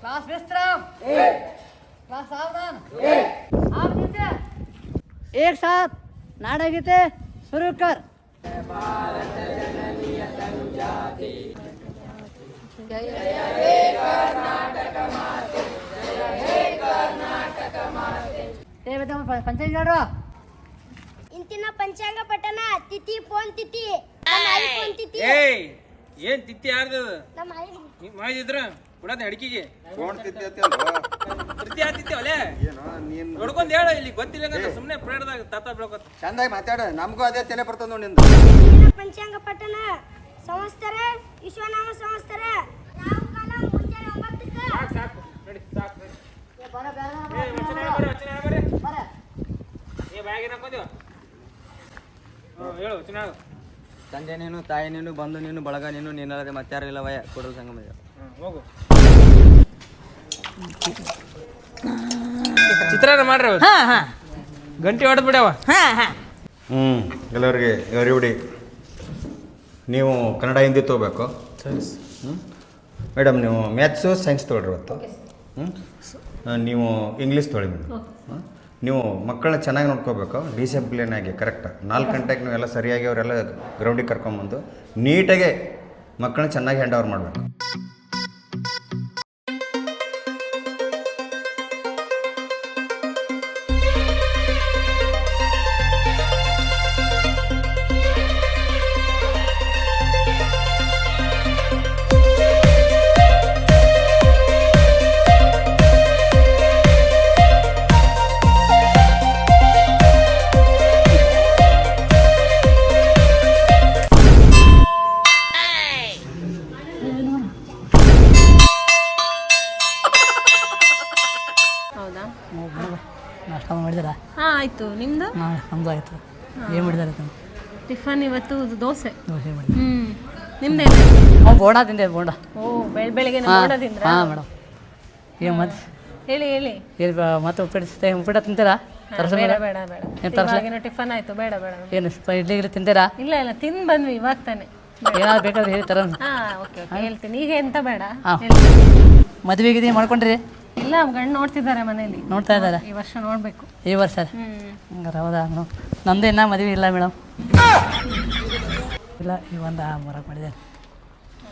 Class विश्राम class सावधान आप नीचे एक साथ नाटक गीते शुरू कर ಏ ಬೇಡ ಪಂಚಾಯತ್ ನೋಡುವ ಇಂತಿನ ಪಂಚಾಂಗ ಪಠಣ ತಿಥಿ ಫೋನ್ ತಿಥಿ ನಮ್ಮ ಆಯಿ ಫೋನ್ ತಿಥಿ ಏಯ್ ಏನ್ ತಿತ್ತಿ ಯಾರ್ದದ ನಮ್ಮ ಆಯಿ ನೀವ್ ಮಾಡಿದ್ರ ಬಿಡದ ಅಡಿಕೆಗೆ. ಫೋನ್ ಯಾತಿತ್ತಿ ಒಲೆ ಏನೋ ನೀನ್ ನೋಡ್ಕೊಂಡ್ ಹೇಳು ಇಲ್ಲಿ ಗೊತ್ತಿಲ್ಲ ಅಂತ ಸುಮ್ಮನೆ ಪ್ರೇಡದಾಗ ತಾತ ಬೀಳ್ಕೊತ ಚಂದಾಗಿ ಮಾತಾಡ ನಮಗೂ ಅದೇ ತಲೆ ಬರ್ತದ ನೋಡಿ ನಿಂದು. ಪಂಚಾಂಗ ಪಟ್ಟಣ ಸಂವತ್ಸರ ವಿಶ್ವನಾಮ ಸಂವತ್ಸರ ರಾಹು ಕಾಲ ಮುಂಜಾನೆ ಒಂಬತ್ತಕ್ಕೆ ಸಾಕು ನಡಿ ಸಾಕು ನಡಿ. ಏ ವಚನ ಹೇಳ್ಬರ್ರಿ, ವಚನ ಹೇಳ್ಬರ್ರಿ. ಬರ. ಏ ಬ್ಯಾಗಿನ ಹಾಕೊಂದಿವ ಹ್ಞೂ ಹೇಳು ವಚನ ಹೇಳು. ತಂದೆ ನೀನು ತಾಯಿ ನೀನು ಬಂದು ನೀನು ಬಳಗ ನೀನು ನೀನಲ್ಲದೆ ಮತ್ತಾರಿಲ್ಲ ವಯ ಕೊಡಲು ಸಂಗಮ ಹೋಗು. ಚಿತ್ರಾನ್ನ ಮಾಡ್ರಿ ಹಾ ಗಂಟೆ ಹೊಡೆದ್ ಬಿಡವ ಹ್ಞೂ ಎಲ್ಲರಿಗೆ ಎವ್ರಿಬಡಿ ನೀವು ಕನ್ನಡ ಹಿಂದಿ ತೊಗೋಬೇಕು. ಹ್ಞೂ ಮೇಡಮ್ ನೀವು ಮ್ಯಾಥ್ಸು ಸೈನ್ಸ್ ತೊಗೊಳ್ರಿ ಇವತ್ತು. ಹ್ಞೂ ನೀವು ಇಂಗ್ಲೀಷ್ ತೊಳಿ ಮೇಡಮ್? ನೀವು ಮಕ್ಕಳನ್ನ ಚೆನ್ನಾಗಿ ನೋಡ್ಕೋಬೇಕು ಡಿಸಿಪ್ಲಿನ್ ಆಗಿ ಕರೆಕ್ಟ್ ನಾಲ್ಕು ಗಂಟೆಗೆ ನೀವೆಲ್ಲ ಸರಿಯಾಗಿ ಅವರೆಲ್ಲ ಗ್ರೌಂಡಿಗೆ ಕರ್ಕೊಂಬಂದು ನೀಟಾಗೆ ಮಕ್ಕಳನ್ನ ಚೆನ್ನಾಗಿ ಹ್ಯಾಂಡ್ ಓವರ್ ಮಾಡಬೇಕು. ಆಯ್ತು ಏನು ಟಿಫನ್ ಇವತ್ತು ದೋಸೆ. ದೋಸೆ ಮಾಡಿ ಹ್ಮ್. ನಿಮ್ದೇನು ನಾವು ಬೋಂಡ ತಿಂದೆ ಬೋಂಡ. ಓ ಬೆಳ್ ಬೆಳಿಗ್ಗೆ ಹಾಂ ನೋಡೋದಿಂದ್ರ ಹಾಂ ಮೇಡಮ್. ಏನು ಮತ್ತೆ ಹೇಳಿ ಹೇಳಿ. ಏನು ಮತ್ತೆ ಉಪ್ಪಿಟ್ಟು ಉಪ್ಪಿಟ್ಟು ತಿಂತೀರಾ? ತರಸ ಬೇಡ ಬೇಡ ಬೇಡ. ಏನ್? ಟಿಫನ್ ಆಯ್ತು ಬೇಡ ಬೇಡ ಏನು ಇಡ್ಲಿ ಗಿಡ್ಲಿ ತಿಂತೀರಾ? ಇಲ್ಲ ಇಲ್ಲ ತಿಂದ್ ಬಂದ್ವಿ ಇವಾಗ ತಾನೆ. ಏನಾದ್ರು ಬೇಕಾದ್ರೆ ಹೇಳಿ ತರ ಹಾ ಓಕೆ ಓಕೆ. ಹೇಳ್ತೀನಿ. ಈಗ ಎಂತ ಬೇಡ? ಹಾಂ. ಹೇಳಿ. ಮಾಡ್ಕೊಂಡ್ರಿ? ಇಲ್ಲ ಗಂಡು ನೋಡ್ತಿದ್ದಾರೆ ಮನೇಲಿ. ನೋಡ್ತಾ ಇದ್ದಾರೆ. ಈ ವರ್ಷ ನೋಡ್ಬೇಕು. ಈ ವರ್ಷ? ಹಂಗಾರೆ ಹೌದಾ ಮೇಡಮ್ ನಮ್ದು ಇನ್ನೂ ಮದುವೆ ಇಲ್ಲ ಮೇಡಮ್. ಇಲ್ಲ ಈ ಒಂದು ಮರ ಮಾಡಿದ್ದೇನೆ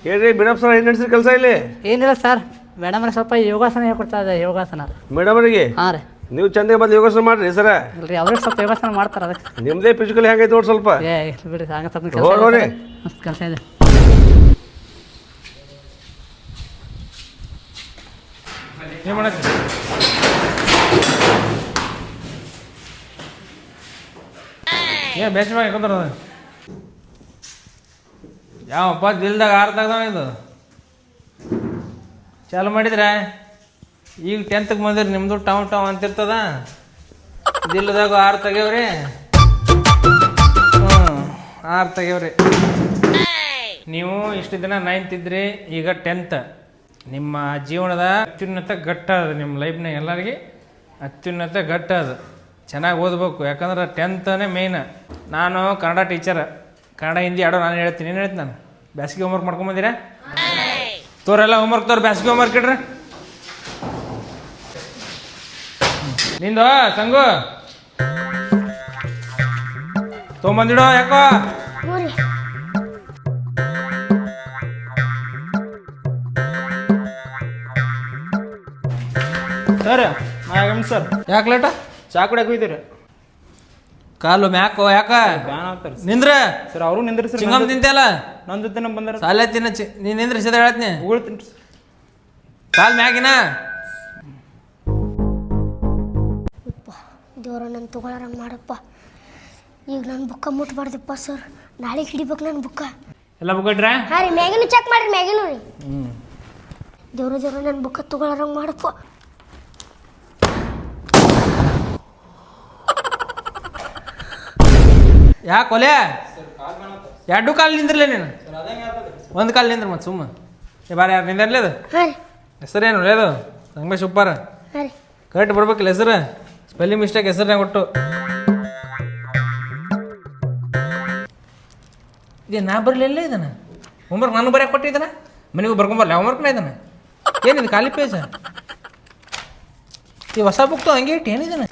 ಹೇಳ್ರಿ ಮೇಡಮ್ ಸರ್ ಏನು ನಡೆಸಿದ ಕೆಲಸ ಇಲ್ಲಿ? ಏನಿಲ್ಲ ಸರ್ ಮೇಡಮ್ ಸ್ವಲ್ಪ ಯೋಗಾಸನ ಹೇಳ್ಕೊಡ್ತಾ ಇದೆ ಯೋಗಾಸನ. ಮೇಡಮ್ ಅವರಿಗೆ? ಹಾಂ ರೀ. ನೀವು ಚಂದ ಬಂದು ಯೋಗಾಸನ ಮಾಡ್ರಿ ಸರ. ಇಲ್ರಿ ಅವ್ರಿಗೆ ಸ್ವಲ್ಪ ಯೋಗಾಸನ ಮಾಡ್ತಾರೆ ಅದಕ್ಕೆ. ನಿಮ್ದೇ ಫಿಸಿಕಲ್ ಹೆಂಗೈತೆ ನೋಡಿ ಸ್ವಲ್ಪ. ಏ ಇರ್ಲಿ ಬಿಡಿ ಹಂಗೆ ಸ್ವಲ್ಪ ಕೆಲಸ ಇದೆ. ಏನ್ ಮಾಡತ್ತಿ? ಏನ್ ಬೆಸ್ಟ್ ಮಾಡಿ ಕುಂದ್ರ ಯಾವಪ್ಪ ದಿಲ್ದಾಗ ಆರ್ ತೆಗ್ದಾವ ಇದು? ಚಾಲು ಮಾಡಿದ್ರೆ? ಈಗ ಟೆಂತ್ಗೆ ಬಂದಿರಿ ನಿಮ್ಮದು ಟೌನ್ ಟೌನ್ ಅಂತಿರ್ತದ? ದಿಲ್ದಾಗ ಆರು ತೆಗ್ಯಾವ್ರಿ ಹ್ಞೂ ಆರು ತೆಗ್ಯಾವ್ರಿ ನೀವು ಇಷ್ಟು ದಿನ ನೈನ್ತ್ ಇದ್ರಿ ಈಗ ಟೆಂತ್ ನಿಮ್ಮ ಜೀವನದ ಅತ್ಯುನ್ನತ ಘಟ್ಟ ಅದು, ನಿಮ್ಮ ಲೈಫ್ನ ಎಲ್ಲರಿಗೆ ಅತ್ಯುನ್ನತ ಘಟ್ಟ ಅದು. ಚೆನ್ನಾಗಿ ಓದಬೇಕು, ಯಾಕಂದ್ರೆ ಟೆಂತನೇ ಮೇಯ್ನ್ ನಾನು ಕನ್ನಡ ಟೀಚರ್ ಕನ್ನಡ, ಹಿಂದಿ ಆಡೋ ನಾನು ಹೇಳ್ತೀನಿ. ಏನು ಹೇಳ್ತೀನಿ ನಾನು? ಬ್ಯಾಸಿಗೆ ಹೋಮ್ವರ್ಕ್ ಮಾಡ್ಕೊಂಬಂದಿರಾ ತೋರೆಲ್ಲ ಹೋಮ್ವರ್ಕ್ ತೋರ್, ಬ್ಯಾಸಿಗೆ ಹೋಮ್ವರ್ಕ್ ಇಡ್ರಿ. ನಿಂದು, ಸಂಗು? ತೊಗೊಂಬಂದಿಡೋ ಯಾಕೋ? ಸರ್ ಯಾಕೆ ಲೇಟ ಚಾ ಕುಡಿಯಕ್ಕೆ ಹೋಯ್ತೀರಿ ಕಾಲು ಮ್ಯಾಕೋ ಯಾಕ? ಬ್ಯಾನ್ ಆಗ್ತಾರೆ ನಿಂದ್ರ? ಸರ್ ಅವರು ನಿಂದ್ರಿ ಸರ್ ಚಿಂಗಮ್ ತಿಂತಲ್ಲ ನನ್ನ ಜೊತೆ ನಮ್ಮ ಬಂದ್ರೆ ಸಾಲೆ ತಿನ್ನ ಚಿ ನೀ ನಿಂದ್ರ ಸದ ಹೇಳತ್ನಿ ಉಗುಳ್ತೀನಿ ಕಾಲ್ ಮ್ಯಾಗಿನ? ದೇವ್ರ ನನ್ನ ತಗೊಳರಂಗೆ ಮಾಡಪ್ಪ. ಈಗ ನನ್ನ ಬುಕ್ಕ ಮುಟ್ಬಾರ್ದಪ್ಪ ಸರ್. ನಾಳೆ ಹಿಡಿಬೇಕು ನನ್ನ ಬುಕ್ಕ. ಎಲ್ಲ ಬುಕ್ಕಟ್ರೆ ಹಾಂ ರೀ ಮ್ಯಾಗಿನೂ ಚೆಕ್ ಮಾಡ್ರಿ ಮ್ಯಾಗಿನೂ ರೀ. ದೇವ್ರ ದೇವ್ರ ನನ್ನ ಬುಕ್ಕ ತಗೊಳರಂಗೆ ಮಾಡಪ್ಪ. ಯಾಕೆ ಕೊಲೆ? ಎರಡು ಕಾಲು ನಿಂದ್ರಲ್ಲ ನೀನು? ಒಂದು ಕಾಲು ನಿಂದ್ರ ಮತ್ತೆ ಸುಮ್ಮ. ಏ ಬಾರ ಯಾರು ನಿಂದರ್ಲಿ ಅದು? ಹೆಸರೇನು ಸೂಪರ್ ಸಂಗಮೇಶ್ ಉಪ್ಪಾರ? ಹಾಂ ಕರೆಕ್ಟ್ ಬರ್ಬೇಕಲ್ಲ ಹೆಸರು? ಸ್ಪೆಲ್ಲಿಂಗ್ ಮಿಸ್ಟೇಕ್ ಹೆಸರನ್ನೇ ಕೊಟ್ಟು. ಇದೇ ನಾ ಬರಲಿಲ್ಲ ಇದನ್ನ ಹೋಮ್ವರ್ಕ್ ನಾನು ಬರೆಯಕ್ಕೆ ಕೊಟ್ಟಿದ್ದಾನೆ? ಮನೆಗೆ ಬರ್ಕೊಂಬರ್ಲ ಹೋಮ್ವರ್ಕ್ನ ಇದನ್ನ ಏನಿದು ಖಾಲಿ ಪೇಜ ಈ ಹೊಸ ಬುಕ್ತು ಹಂಗೆ ಇಟ್ಟು ಏನಿದನ?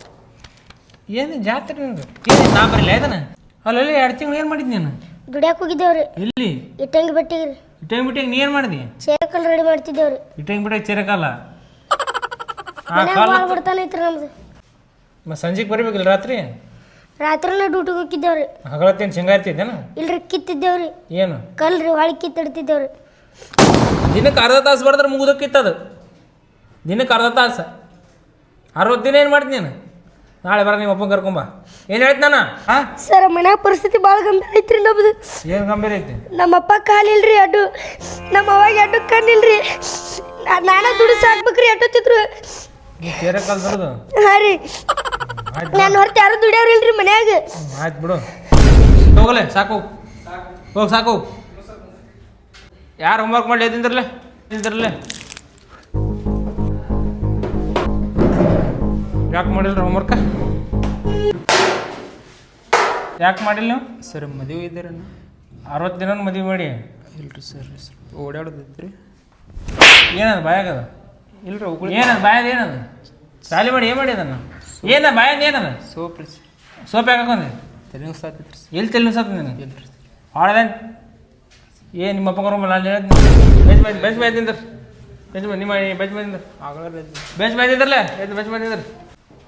ಏನು ಜಾತ್ರೆ ನಿಂದು? ಏನು ನಾ ಬರಲಿಲ್ಲ ಇದನ್ನ ಅಲ್ಲಲ್ಲಿ ಎರಡು ತಿಂಗಳು ಏನು ಮಾಡಿದ್ ನೀನು? ದುಡ್ಯಾಕ್ ಹೋಗಿದ್ದೇವ್ರಿ. ಇಲ್ಲಿ ಇಟ್ಟಂಗಿ ಬೆಟ್ಟಿಗ್ರಿ ಇಟ್ಟಂಗ್ ಬಿಟ್ಟಂಗೆ ನೀ ಏನು ಮಾಡಿದಿ? ಚೇಕಲ್ ರೆಡಿ ಮಾಡ್ತಿದ್ದೇವ್ರಿ. ಇಟ್ಟಂಗ್ ಬಿಟ್ಟಾಗ ಚೇರಕಲ್ಲ? ಆ ಕಾಲ ಭಾಳ ಬಿಡ್ತಾನೆ ಐತ್ರಿ ನಮ್ದು. ಮ ಸಂಜೆಗೆ ಬರಬೇಕಿಲ್ಲ ರಾತ್ರಿ? ರಾತ್ರಿನ ಡ್ಯೂಟಿಗೆ ಹೋಗಿದ್ದೇವ್ರಿ. ಹಗಲತ್ತೇನು ಶೇಂಗಾ ಇರ್ತಿದ್ದೇನ ಇಲ್ರಿ ಕಿತ್ತಿದ್ದೇವ್ರಿ. ಏನು? ಕಲ್ರಿ ಹೊಳಿ ಕಿತ್ತಿಡ್ತಿದ್ದೇವ್ರಿ. ದಿನಕ್ಕೆ ಅರ್ಧ ತಾಸು ಬರೆದ್ರೆ ಮುಗಿದಕ್ಕಿತ್ತದು ದಿನಕ್ಕೆ ಅರ್ಧ ತಾಸು. ಅರವತ್ತು ದಿನ ಏನು ಮಾಡ್ತೀನಿ ನೀನು? ನಾಳೆ ಬರ ನೀವು ಒಬ್ಬ ಕರ್ಕೊಂಬ ಏನು ಹೇಳ್ತಾನ ನಾನು? ಹಾಂ? ಸರ್ ಮನ್ಯಾಗ ಪರಿಸ್ಥಿತಿ ಭಾಳ ಗಂಭೀರ ಐತ್ರಿ ನಮ್ದು. ಏನು ಗಂಭೀರ ಐತಿ? ನಮ್ಮಪ್ಪ ಕಾಲಿಲ್ರಿ ಅಡ್ಡು. ನಮ್ಮ ಅವಾಗ ಅಡ್ಡು ಕಣ್ಣಿಲ್ರಿ. ನಾನ ದುಡ್ಡು ಸಾಕ್ಬೇಕ್ರಿ ಅಡ್ಡತ್ತಿದ್ರು ನೀ ಚೇರ ಕಾಲ್ ಬರೋದು ಹಾಂ ರೀ. ನಾನು ಹೊರತು ಯಾರು ದುಡಿಯೋರಿಲ್ರಿ ಮನ್ಯಾಗ. ಆಯ್ತು ಬಿಡು. ಹೋಗಲೆ ಸಾಕು. ಹೋಗಿ ಸಾಕು. ಯಾರು ಹೋಮ್ವರ್ಕ್ ಮಾಡಿ ಎದ್ದಿಂದ್ರಲ್ಲೇ ಎದ್ದಿಂದ್ರಲ್ಲೇ ಯಾಕೆ ಮಾಡಿಲ್ಲ ಹೋಮ್ವರ್ಕ ಯಾಕೆ ಮಾಡಿಲ್ಲ ನೀವು? ಸರ್ ಮದುವೆ ಇದ್ದೀರ ಅರವತ್ತು ದಿನ ಮದುವೆ ಮಾಡಿ? ಇಲ್ರಿ ಸರ್ ಸ್ವಲ್ಪ ಓಡಾಡೋದೈತ್ರಿ. ಏನದು ಬಾಯಾಗದ ಇಲ್ರಿ ಹೋಗಿ ಏನದು ಬಾಯದ ಏನದು? ಸಾಲಿ ಮಾಡಿ ಏನು ಮಾಡಿ ಅದನ್ನು? ಏನ ಬಾಯದ ಏನದ? ಸೋಪ್ ರೀ ಸರ್. ಸೋಪ್ ಯಾಕೆ ಹಾಕೊಂಡೆ ತಲೆ ಸಾತೈತ್ರಿ ಸರ್. ಎಲ್ಲಿ ತೆಲ್ ಸಾತ್ ನೀನು ಇಲ್ರಿ ಹಾಳದೇನು? ಏ ನಿಮ್ಮ ಅಪ್ಪ ಕರ್ಮ ನಾನು ಹೇಳ್ತೀನಿ ಬೆಜ್ ಬೆಜ್ ಬೆಜ್ ಬೆಜ್ದಿಂದ್ರ ಬೆಜ್ ನಿಮ್ಮ ಬೆಜ್ ಬೆಜ್ದಿಂದ್ರ ಆಗಲ್ಲ ಬೆಜ್ ಬೈದಿದ್ರಲ್ಲ ಎದ್ದು ಬೆಜ್ ಹೋಮ್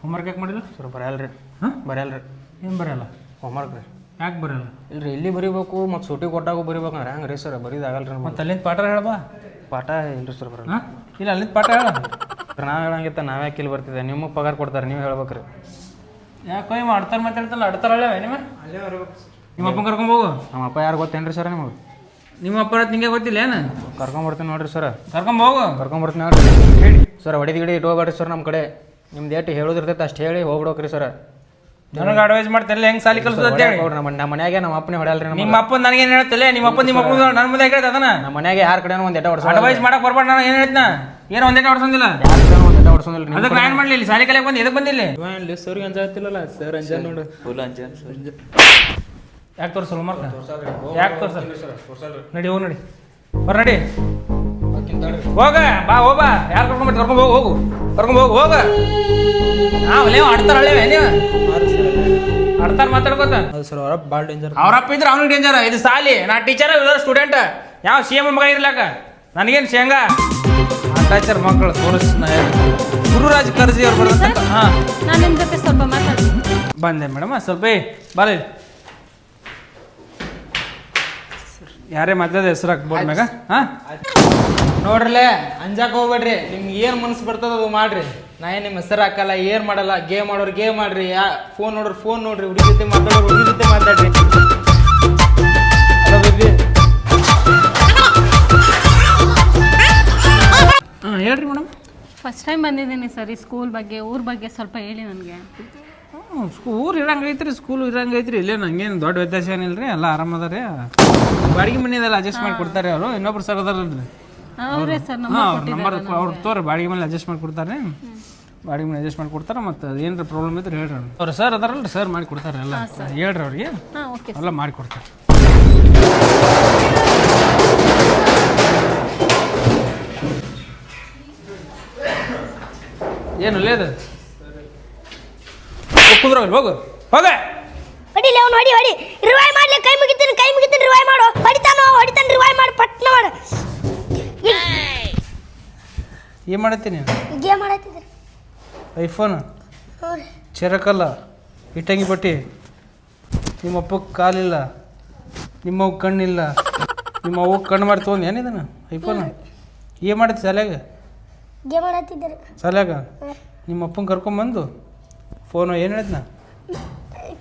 ಹೋಮ್ವರ್ಕ್ ಯಾಕೆ ಮಾಡಿಲ್ಲ ಸರ್ ರೀ ಹಾಂ? ಬರಲ್ರಿ ಏನು ಬರಲ್ಲ ಹೋಮ್ವರ್ಕ್ ರೀ. ಯಾಕೆ ಬರಲ್ಲ? ಇಲ್ರಿ ಇಲ್ಲಿ ಬರಿಬೇಕು ಮತ್ತು ಸೂಟಿ ಕೊಟ್ಟಾಗೂ ಬರಿಬೇಕು ಅಂದ್ರೆ ಹೆಂಗೆ ರೀ ಸರ್? ಬರೀದಾಗಲ್ರಿ ರೀ ಮತ್ತೆ ಅಲ್ಲಿಂದ ಪಾಠ ಹೇಳಬಾ ಪಾಠ ಇಲ್ರಿ ಸರ್ ಬರಲ್ಲ. ಇಲ್ಲ ಅಲ್ಲಿಂದ ಪಾಠ ಹೇಳ ನಾವು ಹೇಳಂಗಿತ್ತ ನಾವೇ ಇಲ್ಲಿ ಬರ್ತಿದ್ದೆ? ನಿಮಗೆ ಪಗಾರ ಕೊಡ್ತಾರೆ ನೀವು ಹೇಳ್ಬೇಕ್ರಿ. ಯಾಕೋ ಮತ್ತೆ ಆಡ್ತಾರ ಮಾತಾಡ್ತಲ್ಲ ಅಲ್ಲೇ ನಿಮ್ಮ ನಿಮ್ಮ ಅಪ್ಪನ ಕರ್ಕೊಂಡ್ ಹೋಗು. ನಮ್ಮ ಅಪ್ಪ ಯಾರು ಗೊತ್ತೇನ್ರಿ ಸರ್ ನಿಮಗೆ? ನಿಮ್ಮ ಅಪ್ಪ ನಿಂಗೆ ಗೊತ್ತಿಲ್ಲ ಏನು? ಕರ್ಕೊಂಬರ್ತೀನಿ ನೋಡ್ರಿ ಸರ್. ಕರ್ಕೊಂಡ್ ಹೋಗು. ಕರ್ಕೊಂಬರ್ತೀನಿ ನೋಡ್ರಿ. ಸರ್ ಹೊಡಿದ ಗಿಡಿ ಇಟ್ಕೋಬೇಡ್ರಿ ಸರ್ ನಮ್ಮ ಕಡೆ. ನಿಮ್ದು ಏಟು ಹೇಳೋದಿರ್ತೈತೆ ಅಷ್ಟು ಹೇಳಿ ಹೋಗ್ಬಿಡೋಕ್ರಿ ಸರ್. ನನಗೆ ಅಡ್ವೈಸ್ ಮಾಡ್ತಿಲ್ಲ ಹೆಂಗ್ ಸಾಲಿ ಕಲ್ಸೋದು ಅಂತ ಹೇಳಿ. ನಮ್ಮ ನಮ್ಮ ಮನ್ಯಾಗೆ ನಮ್ಮ ಅಪ್ಪನೇ ಹೊಡೆಯಲ್ರಿ ನಮ್ಮ ನಿಮ್ಮ ಅಪ್ಪ ನನಗೆ ಏನ್ ಹೇಳ್ತಿಲ್ಲ ನಿಮ್ಮ ಅಪ್ಪ ನಿಮ್ಮ ಅಪ್ಪ ನನ್ನ ಮುಂದೆ ಹೇಳ್ತ ಅದನ್ನ? ನಮ್ಮ ಮನ್ಯಾಗೆ ಯಾರ ಕಡೆನೂ ಒಂದು ಎಟ ಹೊಡ್ಸ ಅಡ್ವೈಸ್ ಮಾಡಕ್ ಬರ್ಬೇಡ ನಾನು ಏನು ಹೇಳ್ತಿನ ಏನೋ ಒಂದೇ ಹೊಡ್ಸೋದಿಲ್ಲ. ಒಂದು ಎಟ ಹೊಡ್ಸೋದಿಲ್ಲ ಅದಕ್ಕೆ ನಾನು ಮಾಡ್ಲಿ ಇಲ್ಲಿ ಸಾಲಿ ಕಲಿಯಕ್ ಬಂದು ಎದಕ್ಕೆ ಬಂದಿಲ್ಲ ಸರ್ ಅಂಜಾತಿಲ್ಲಲ್ಲ ಸರ್ ಅಂಜ ನೋಡು. ಫುಲ್ ಅಂಜ ಯಾಕೆ ತೋರಿಸಲ್ಲ ಮಾರ್ಕ ಯಾಕೆ ತೋರಿಸಲ್ಲ? ನಡಿ ಹೋಗಿ ನಡಿ. ಬರ್ ನಡಿ ಹೋಗ ಬಾ ಹೋಗ ಬಾ. ಯಾರು ಕರ್ಕೊಂಡ್ಬಿಟ್ಟು ಕರ್ಕೊಂಡು ಹೋಗು ಹೋಗು. ಕರ್ಕೊಂಡ್ ಹೋಗು ಹೋಗ. ಅವಲೇ ಆಡ್ತಾರ ಹಳ್ಳಿ ನೀವು? ಆಡ್ತಾರ ಮಾತಾಡ್ಕೋತ? ಅದು ಸರ್ ಅವರಪ್ಪ ಭಾಳ ಡೇಂಜರ್ ಅವರಪ್ಪ ಇದ್ರೆ ಅವ್ನಿಗೆ ಡೇಂಜರ್ ಇದು ಸಾಲಿ. ನಾ ಟೀಚರ್ ಸ್ಟೂಡೆಂಟ್ ಯಾವ ಸಿ ಎಂ ಮಗ ಇರ್ಲಾಕ? ನನಗೇನು ಶೇಂಗಾ? ಟೀಚರ್ ಮಕ್ಕಳು ತೋರಿಸ್ ಗುರುರಾಜ್ ಕರ್ಜಿ ಅವ್ರು ಬರೋದಂತ ಹಾಂ. ನಾನು ನಿಮ್ಮ ಜೊತೆ ಸ್ವಲ್ಪ ಮಾತಾಡ್ತೀನಿ. ಬಂದೆ ಮೇಡಮ್ ಸ್ವಲ್ಪ ಬಾಲ ಯಾರೇ ಮಾತಾಡೋದು ಹೆಸರು ಹಾಕ್ಬೋದು ಮ್ಯಾಗ? ಹಾಂ? ನೋಡ್ರಲೆ ಅಂಜಾಕ್ ಹೋಗ್ಬೇಡ್ರಿ. ನಿಮ್ಗೆ ಏನು ಮನಸ್ಸು ಬರ್ತದ ಅದು ಮಾಡ್ರಿ. ನಾ ಏನು ನಿಮ್ಮ ಹೆಸರು ಹಾಕಲ್ಲ ಏನು ಮಾಡಲ್ಲ ಗೇಮ್ ಮಾಡೋರು ಗೇಮ್ ಮಾಡ್ರಿ ಯಾ ಫೋನ್ ನೋಡ್ರಿ ಫೋನ್ ನೋಡ್ರಿ ಹುಡುಗಿ ಜೊತೆ ಮಾತಾಡೋರು ಹುಡುಗಿ ಜೊತೆ ಮಾತಾಡ್ರಿ. ಬೇಬಿ. ಹಾಂ ಹೇಳ್ರಿ ಮೇಡಮ್ ಫಸ್ಟ್ ಟೈಮ್ ಬಂದಿದ್ದೀನಿ ಸರ್ ಈ ಸ್ಕೂಲ್ ಬಗ್ಗೆ ಊರ ಬಗ್ಗೆ ಸ್ವಲ್ಪ ಹೇಳಿ ನನಗೆ. ಊರು ಇರಂಗೆ ಐತ್ರಿ ಸ್ಕೂಲ್ ಇರಂಗೆ ಐತ್ರಿ. ಇಲ್ಲೇ ನಂಗೇನು ದೊಡ್ಡ ವ್ಯತ್ಯಾಸ ಏನಿಲ್ಲ ರೀ ಎಲ್ಲ ಆರಾಮ ಅದ ರೀ ಬಾಡಿಗೆ ಮನೆಯಲ್ಲ ಅಡ್ಜಸ್ಟ್ ಮಾಡಿ ಕೊಡ್ತಾರೆ ಅವರು. ಇನ್ನೊಬ್ರು ಸರ್ ಅದಾರಲ್ರಿ. ಅವರೇ ಸರ್ ನಂಬರ್ ಅವ್ರು ತೋರಿ ಬಾಡಿಗೆ ಮೇಲೆ ಅಡ್ಜಸ್ಟ್ ಮಾಡಿ ಕೊಡ್ತಾರೆ ಬಾಡಿಗೆ ಮೇಲೆ ಅಡ್ಜಸ್ಟ್ ಮಾಡಿ ಕೊಡ್ತಾರೆ ಮತ್ತು ಏನಾರ ಪ್ರಾಬ್ಲಮ್ ಇದ್ರೆ ಹೇಳ್ರಿ ಅವ್ರು. ಸರ್ ಅದಾರಲ್ರಿ ಸರ್ ಮಾಡಿ ಕೊಡ್ತಾರೆ ಎಲ್ಲ. ಹೇಳ್ರಿ ಅವ್ರಿಗೆ. ಹಾಂ ಓಕೆ ಎಲ್ಲ ಮಾಡಿ ಕೊಡ್ತಾರೆ. ಏನು ಲೇದು ಕುಂದ್ರ ಹೋಗು. ಹೋಗ. ಹೊಡಿಲಿ ಅವ್ನು ಹೊಡಿ ಹೊಡಿ. ರಿವೈ ಮಾಡ್ಲಿ ಕೈ ಮುಗಿತೀನಿ ಕೈ ಮುಗಿತೀನಿ ರಿವೈ ಮಾಡು. ಹೊಡಿತಾನೋ ಹೊಡಿತಾನೆ ರಿವೈ ಮಾಡಿ ಪಟ್ನ ಮಾಡು. ಏನು ಮಾಡತ್ತೀನಿ ಗೇಮ್ ಆಡತ್ತಿದ್ರಿ ಐಫೋನ್? ಹ್ಞೂ ರೀ. ಚಿರಕಲ್ಲ? ಇಟ್ಟಂಗಿ ಬಟ್ಟಿ? ನಿಮ್ಮ ಅಪ್ಪಗೆ ಕಾಲಿಲ್ಲ. ನಿಮ್ಮವ್ ಕಣ್ಣಿಲ್ಲ. ನಿಮ್ಮ ಅವ್ವ ಕಣ್ಣು ಮಾಡಿ ತೊಗೊಂಡು ಏನಿದನ ಐಫೋನ್? ಏನು ಮಾಡತ್ತಿ ಶಾಲ್ಯಾಗ? ಗೇಮ್ ಆಡತ್ತಿದ್ರಿ ಶಾಲ್ಯಾಗ? ನಿಮ್ಮ ಅಪ್ಪನ ಕರ್ಕೊಂಬಂದು ಫೋನು ಏನು ಹೇಳಿದ್ನ?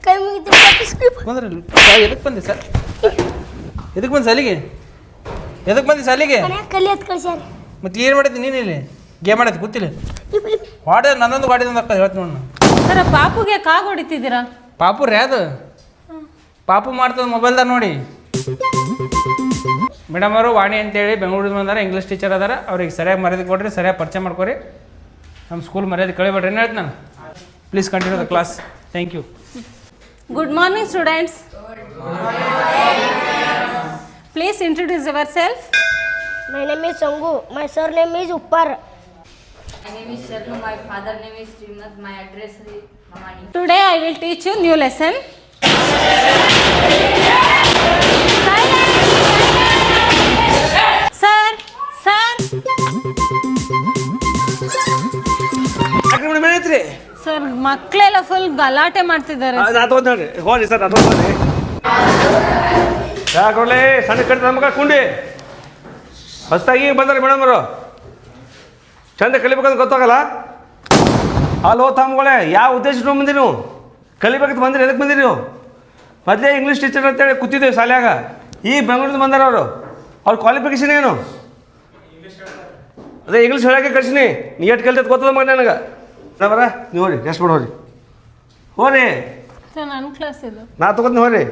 ಕೈ ಮುಗಿತು ಬಂದ್ರಿ ಎದಕ್ಕೆ ಬಂದೆ ಸರ್ ಎದಕ್ಕೆ ಬಂದೆ ಸಾಲಿಗೆ ಎದಕ್ಕೆ ಬಂದಿ ಸಾಲಿಗೆ ಕಳ್ಸ್ಯಾರ. ಮತ್ತೆ ಏನು ಮಾಡತ್ತಿ ನೀನು ಇಲ್ಲಿ? ಗೇಮ್ ಮಾಡತ್ತಿ ಗೊತ್ತಿಲ್ಲ ವಾಡ ನನ್ನೊಂದು ವಾಡಿದೊಂದು ಅಕ್ಕ ಹೇಳ್ತೀನಿ ನೋಡು ಸರ್ ಪಾಪುಗೆ ಕಾಗ್ ಹೊಡಿತಿದ್ದೀರಾ? ಪಾಪು ರೀ ಅದು. ಪಾಪು ಮಾಡ್ತದ ಮೊಬೈಲ್ದಾಗ ನೋಡಿ. ಮೇಡಮ್ ಅವರು ವಾಣಿ ಅಂತೇಳಿ ಬೆಂಗಳೂರಿಂದ ಬಂದಾರ ಇಂಗ್ಲೀಷ್ ಟೀಚರ್ ಅದಾರ. ಅವ್ರಿಗೆ ಸರಿಯಾಗಿ ಮರ್ಯಾದೆ ಕೊಡ್ರಿ ಸರಿಯಾಗಿ ಪರಿಚಯ ಮಾಡ್ಕೊರಿ. ನಮ್ಮ ಸ್ಕೂಲ್ ಮರ್ಯಾದೆ ಕಳಿಬೇಡ್ರಿ. ಏನು ಹೇಳ್ತೀನಿ ನಾನು? Please continue the class thank you good morning students please introduce yourself my name is Sangu my surname is Uppar My name is Sharnu. My father name is Srimad. My address is Mamani. Today I will teach you new lesson sir sir madam ಏನೈತ್ರಿ sir ಮಕ್ಕಳೆಲ್ಲ full ಗಲಾಟೆ ಮಾಡ್ತಿದ್ದಾರೆ. ನಾ ತಗೊಂಡ್ ನೋಡ್ರಿ ಹೋಗ್ರಿ sir ನಾ ತಗೊಂಡ್ರಿ ಯಾಕೊಡ್ಲಿ ಸಣ್ಣ ಕಟ್ಟ ನಮಗ ಕುಂಡಿ. ಹೊಸ್ದಾಗಿ ಬಂದಾರೆ ಮೇಡಮ್ ಅವರು. ಚಂದ ಕಲಿಬೇಕಂತ ಗೊತ್ತಾಗಲ್ಲ? ಅಲ್ಲೋ ತಮ್ಮಗಳೇ ಯಾವ ಉದ್ದೇಶ ಬಂದಿರಿ ನೀವು? ಕಲಿಬೇಕಂತ ಬಂದಿರಿ ಎದಕ್ಕೆ ಬಂದಿರಿ ನೀವು? ಮೊದಲೇ ಇಂಗ್ಲೀಷ್ ಟೀಚರ್ ಅಂತೇಳಿ ಕೂತಿದ್ದೇವೆ ಶಾಲ್ಯಾಗ. ಈ ಬೆಂಗಳೂರಿಂದ ಬಂದಾರ ಅವರು. ಅವ್ರ ಕ್ವಾಲಿಫಿಕೇಶನ್ ಏನು? ಅದೇ ಇಂಗ್ಲೀಷ್ ಹೇಳಕ್ಕೆ ಕಳ್ಸಿನಿ. ನೀ ಎಷ್ಟು ಕಲ್ತೈತೆ ಗೊತ್ತದ ಮಗ ನನಗೆ? ನಾವರ ಬರ ನೀವು ಹೋರಿ ಎಷ್ಟು ಮಾಡಿ ಹೋರಿ. ಹೋರಿ. ನನ್ನ ಕ್ಲಾಸ್ ಇದು. ನಾ ತಗೋತೀನಿ ಹೋರಿ.